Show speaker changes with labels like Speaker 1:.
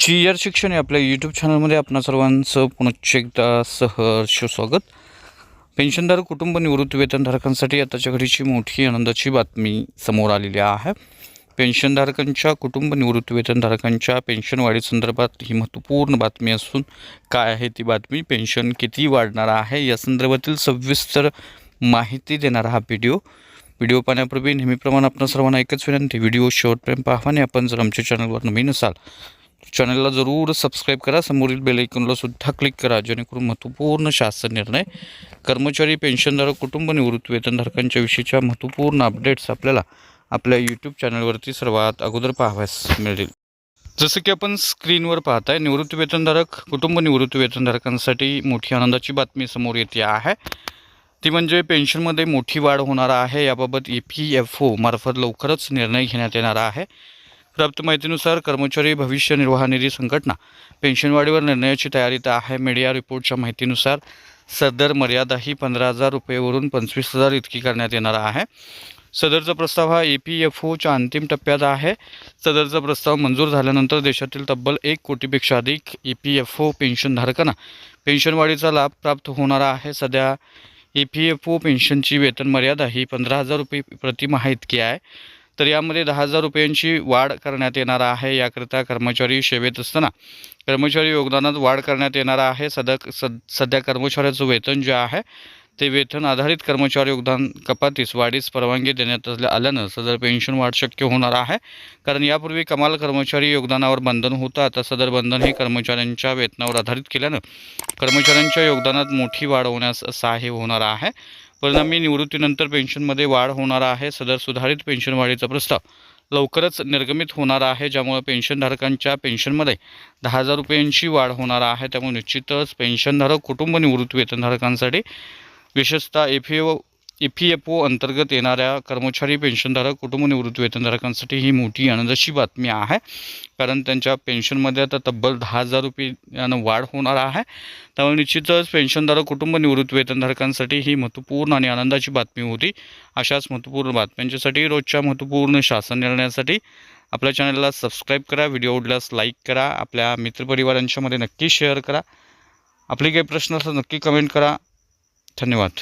Speaker 1: Chair शिक्षण या आपल्या यूट्यूब चॅनलमध्ये आपणा सर्वांचं पुनश्च एकदा सहर्ष स्वागत. पेन्शनधारक कुटुंब निवृत्तीवेतनधारकांसाठी आताच्या घडीची मोठी आनंदाची बातमी समोर आलेली आहे. पेन्शनधारकांच्या कुटुंब निवृत्तीवेतनधारकांच्या पेन्शनवाढी संदर्भात ही महत्त्वपूर्ण बातमी असून काय आहे ती बातमी? पेन्शन किती वाढणार आहे? या संदर्भातील सविस्तर माहिती देणारा हा व्हिडिओ व्हिडिओ पाहण्यापूर्वी नेहमीप्रमाणे आपण सर्वांना एकच विनंती व्हिडिओ शेवटपर्यंत पाहा आणि आपण जर आमच्या चॅनलवर नवीन असाल चॅनलला जरूर सबस्क्राईब करा. समोरील बेलायकनला सुद्धा क्लिक करा जेणेकरून महत्त्वपूर्ण शासन निर्णय कर्मचारी पेन्शनधारक कुटुंब निवृत्ती वेतनधारकांच्या विषयीच्या महत्त्वपूर्ण अपडेट्स आपल्याला आपल्या यूट्यूब चॅनलवरती सर्वात अगोदर पाहाव्यास मिळतील. जसं की आपण स्क्रीनवर पाहताय निवृत्ती वेतनधारक कुटुंब निवृत्तीवेतनधारकांसाठी मोठी आनंदाची बातमी समोर येते आहे. ती म्हणजे पेन्शनमध्ये मोठी वाढ होणार आहे. याबाबत ई पी एफ ओ मार्फत लवकरच निर्णय घेण्यात येणार आहे. प्राप्त माहितीनुसार कर्मचारी भविष्य निर्वाह निधी संघटना पेन्शनवाढीवर निर्णयाची तयारीत आहे. मीडिया रिपोर्टच्या माहितीनुसार सदर मर्यादा ही पंधरा हजार रुपयेवरून पंचवीस हजार इतकी करण्यात येणार आहे. सदरचा प्रस्ताव हा ई पी एफ ओच्या अंतिम टप्प्यात आहे. सदरचा प्रस्ताव मंजूर झाल्यानंतर देशातील तब्बल एक कोटीपेक्षा अधिक ई पी एफ ओ पेन्शनधारकांना पेन्शनवाढीचा लाभ प्राप्त होणार आहे. सध्या ई पी एफ ओ पेन्शनची वेतन मर्यादा ही पंधरा हजार रुपये प्रतिमाह इतकी आहे. तर यामध्ये दहा हजार रुपयांची वाढ करण्यात येणार आहे. याकरिता कर्मचारी सेवेत असताना कर्मचारी योगदानात वाढ करण्यात येणार आहे. सध्या सद सध्या कर्मचाऱ्याचं वेतन जे आहे ते वेतन आधारित कर्मचारी योगदान कपातीस वाढीस परवानगी देण्यात असल्या आल्यानं सदर पेन्शन वाढ शक्य होणार आहे. कारण यापूर्वी कमाल कर्मचारी योगदानावर बंधन होतं. आता सदर बंधन हे कर्मचाऱ्यांच्या वेतनावर आधारित केल्यानं कर्मचाऱ्यांच्या योगदानात मोठी वाढ होण्यास सहाय्य होणार आहे. परिणामी निवृत्तीनंतर पेन्शनमध्ये वाढ होणार आहे. सदर सुधारित पेन्शन वाढीचा प्रस्ताव लवकरच निर्गमित होणार आहे ज्यामुळे पेन्शनधारकांच्या पेन्शनमध्ये दहा हजार रुपयांची वाढ होणार आहे. त्यामुळे निश्चितच पेन्शनधारक कुटुंब निवृत्ती वेतनधारकांसाठी विशेषतः F O E P F O अंतर्गत येणाऱ्या कर्मचारी पेन्शनधारक कुटुंब निवृत्ती वेतनधारकांसाठी ही मोठी आनंदाची बातमी आहे. कारण त्यांच्या पेन्शनमध्ये आता तब्बल दहा हजार रुपयानं वाढ होणार आहे. त्यामुळे निश्चितच पेन्शनधारक कुटुंब निवृत्ती वेतनधारकांसाठी ही महत्त्वपूर्ण आणि आनंदाची बातमी होती. अशाच महत्त्वपूर्ण बातम्यांच्यासाठी रोजच्या महत्त्वपूर्ण शासन निर्णयासाठी आपल्या चॅनलला सबस्क्राईब करा व्हिडिओ आवडल्यास लाईक करा आपल्या मित्रपरिवारांच्यामध्ये नक्की शेअर करा. आपले काही प्रश्न असतात नक्की कमेंट करा. धन्यवाद.